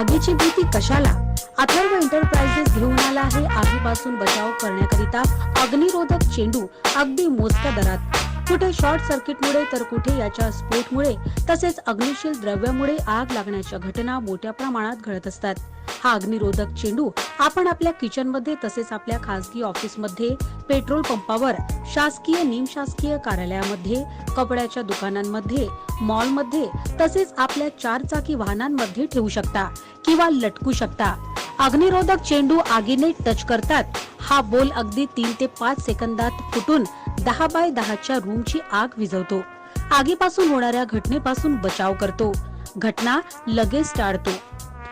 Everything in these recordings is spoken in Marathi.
आगीची भीती कशाला? अथर्व एंटरप्राइजेस घेऊन आला आहे आगीपासून बचाव करण्याकरिता अग्निरोधक चेंडू अगदी मोजक्या दरात. कुठे शॉर्ट सर्किटमुळे तर कुठे याच्या स्फोटमुळे तसेच अग्निशील द्रव्यामुळे आग लागण्याच्या घटना मोठ्या प्रमाणात घडत असतात. हा अग्निरोधक चेंडू आपण आपल्या किचनमध्ये तसेच आपल्या खासगी ऑफिसमध्ये पेट्रोल पंपावर शासकीय निमशासकीय कार्यालयामध्ये कपड्याच्या दुकानांमध्ये मॉलमध्ये तसेच आपल्या चारचाकी वाहनांमध्ये ठेवू शकता किंवा लटकू शकता. अग्निरोधक चेंडू आगीने टच करतात. हा बोल अगदी तीन ते पाच सेकंदात फुटून दहा बाय दहाच्या रूमची आग विझवतो. आगीपासून होणाऱ्या घटनेपासून बचाव करतो. घटना लगेच टाळतो.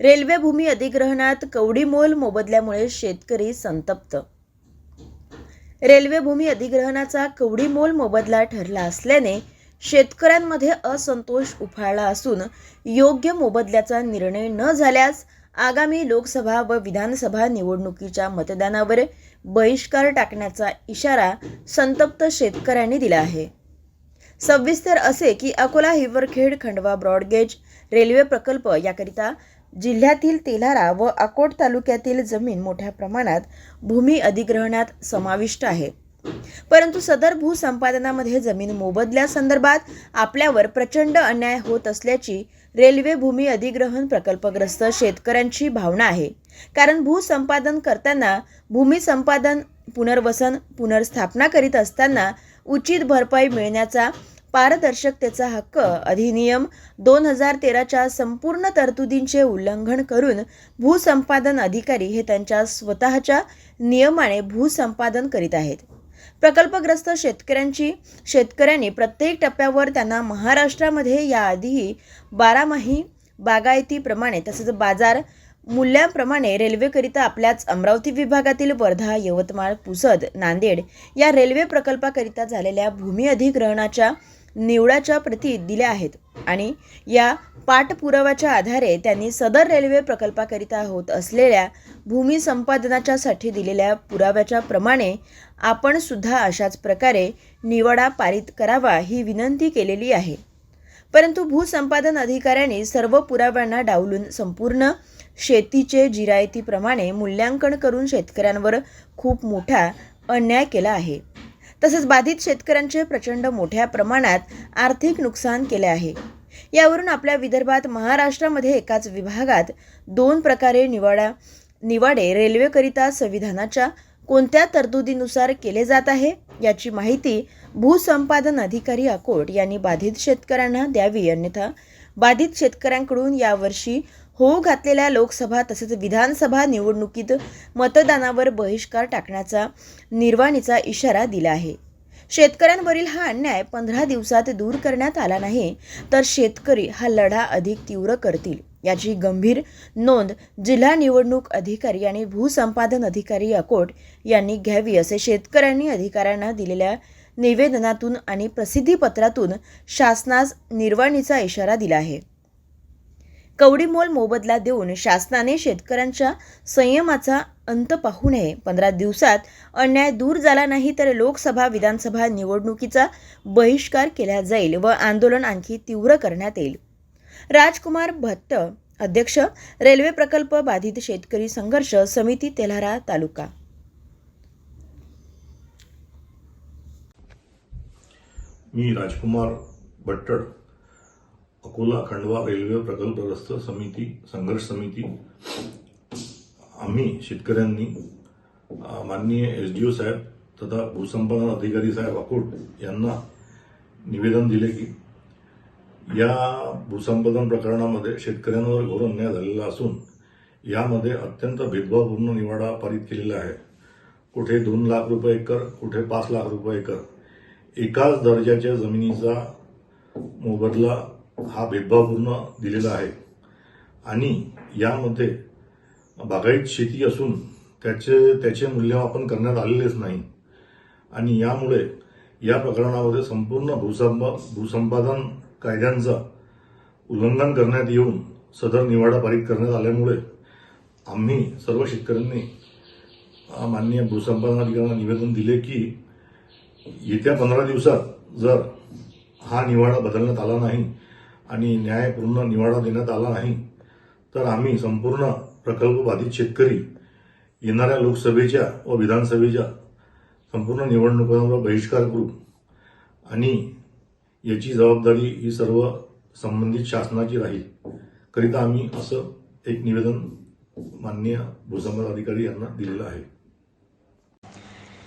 रेल्वे भूमी अधिग्रहणात कवडीमोल मोबदल्यामुळे शेतकरी संतप्त. रेल्वे भूमी अधिग्रहणाचा कवडीमोल मोबदला ठरला असल्याने शेतकऱ्यांमध्ये असंतोष उफाळला असून योग्य मोबदल्याचा निर्णय न झाल्यास आगामी लोकसभा व विधानसभा निवडणुकीच्या मतदानावर बहिष्कार टाकण्याचा इशारा संतप्त शेतकऱ्यांनी दिला आहे. सविस्तर असे की Akola Hiwarkhed Khandwa broad gauge railway प्रकल्प याकरिता जिल्ह्यातील तेलारा व अकोट तालुक्यातील जमीन मोठ्या प्रमाणात भूमी अधिग्रहणात समाविष्ट आहे. परंतु सदर भूसंपादनामध्ये जमीन मोबदल्यासंदर्भात आपल्यावर प्रचंड अन्याय होत असल्याची रेल्वे भूमी अधिग्रहण प्रकल्पग्रस्त शेतकऱ्यांची भावना आहे. कारण भूसंपादन करताना भूमी संपादन पुनर्वसन पुनर्स्थापना करीत असताना उचित भरपाई मिळण्याचा पारदर्शकतेचा हक्क अधिनियम दोन हजार तेराच्या संपूर्ण तरतुदींचे उल्लंघन करून भूसंपादन अधिकारी हे त्यांच्या स्वतःच्या नियमाने भूसंपादन करीत आहेत. प्रकल्पग्रस्त शेतकऱ्यांची शेतकऱ्यांनी प्रत्येक टप्प्यावर त्यांना महाराष्ट्रामध्ये याआधीही बारामाही बागायतीप्रमाणे तसेच बाजार मूल्याप्रमाणे रेल्वेकरिता आपल्याच अमरावती विभागातील वर्धा यवतमाळ पुसद नांदेड या रेल्वे प्रकल्पाकरिता झालेल्या भूमी अधिग्रहणाच्या निवडाच्या प्रती दिल्या आहेत. आणि या पाठपुराव्याच्या आधारे त्यांनी सदर रेल्वे प्रकल्पाकरिता होत असलेल्या भूमी संपादनाच्यासाठी दिलेल्या पुराव्याच्या प्रमाणे आपण सुद्धा अशाच प्रकारे निवडा पारित करावा ही विनंती केलेली आहे. परंतु भूसंपादन अधिकाऱ्यांनी सर्व पुराव्यांना डावलून संपूर्ण शेतीचे जिरायतीप्रमाणे मूल्यांकन करून शेतकऱ्यांवर खूप मोठा अन्याय केला आहे. तसेच बाधित शेतकऱ्यांचे प्रचंड मोठ्या प्रमाणात आर्थिक नुकसान केले आहे. यावरून आपल्या विदर्भात महाराष्ट्रामध्ये एकाच विभागात दोन प्रकारे निवाडा निवाडे रेल्वेकरिता संविधानाच्या कोणत्या तरतुदीनुसार केले जात आहे याची माहिती भूसंपादन अधिकारी अकोट यांनी बाधित शेतकऱ्यांना द्यावी अन्यथा बाधित शेतकऱ्यांकडून यावर्षी होऊ घातलेल्या लोकसभा तसेच विधानसभा निवडणुकीत मतदानावर बहिष्कार टाकण्याचा निर्वाणीचा इशारा दिला आहे. शेतकऱ्यांवरील हा अन्याय पंधरा दिवसात दूर करण्यात आला नाही तर शेतकरी हा लढा अधिक तीव्र करतील. याची गंभीर नोंद जिल्हा निवडणूक अधिकारी आणि भूसंपादन अधिकारी अकोट यांनी घ्यावी असे शेतकऱ्यांनी अधिकाऱ्यांना दिलेल्या निवेदनातून आणि प्रसिद्धीपत्रातून शासनास निर्वाणीचा इशारा दिला आहे. कवडीमोल मोबदला देऊन शासनाने शेतकऱ्यांच्या संयमाचा अंत पाहू नये. पंधरा दिवसात अन्याय दूर झाला नाही तर लोकसभा विधानसभा निवडणुकीचा बहिष्कार केला जाईल व आंदोलन आणखी तीव्र करण्यात येईल. राजकुमार भट्ट अध्यक्ष रेल्वे प्रकल्प बाधित शेतकरी संघर्ष समिती तेल्हारा तालुका. मी राजकुमार भट्टड अकोला खंडवा रेल्वे प्रकल्पग्रस्त समिती संघर्ष समिती आम्ही शेतकऱ्यांनी माननीय एस डी ओ साहेब तथा भूसंपादन अधिकारी साहेब अकोट यांना निवेदन दिले की या भूसंपादन प्रकरणामध्ये शेतकऱ्यांवर घोर अन्याय झालेला असून यामध्ये अत्यंत भेदभावपूर्ण निवाडा पारित केलेला आहे. कुठे दोन लाख रुपये एकर कुठे पाच लाख रुपये एकर. एकाच दर्जाच्या जमिनीचा मोबदला हा भेदभावपूर्ण दिलेला आहे. आणि यामध्ये बागायत शेती असून त्याचे त्याचे मूल्यमापन करण्यात आलेलेच नाही. आणि यामुळे या प्रकरणामध्ये संपूर्ण भूसंपा भूसंपादन कायद्यांचा उल्लंघन करण्यात येऊन सदर निवाडा पारित करण्यात आल्यामुळे आम्ही सर्व शेतकऱ्यांनी माननीय भूसंपादन अधिकाऱ्यांना निवेदन दिले की येत्या पंधरा दिवसात जर हा निवाडा बदलण्यात आला नाही आणि न्यायपूर्ण निवाडा देण्यात आला नाही तर आम्ही संपूर्ण प्रकल्प बाधित शेतकरी येणाऱ्या लोकसभेच्या व विधानसभेच्या संपूर्ण निवडणुकांवर बहिष्कार करू. आणि याची जबाबदारी ही सर्व संबंधित शासनाची राहील करिता आम्ही असं एक निवेदन माननीय भूसंपादन अधिकारी यांना दिलेलं आहे.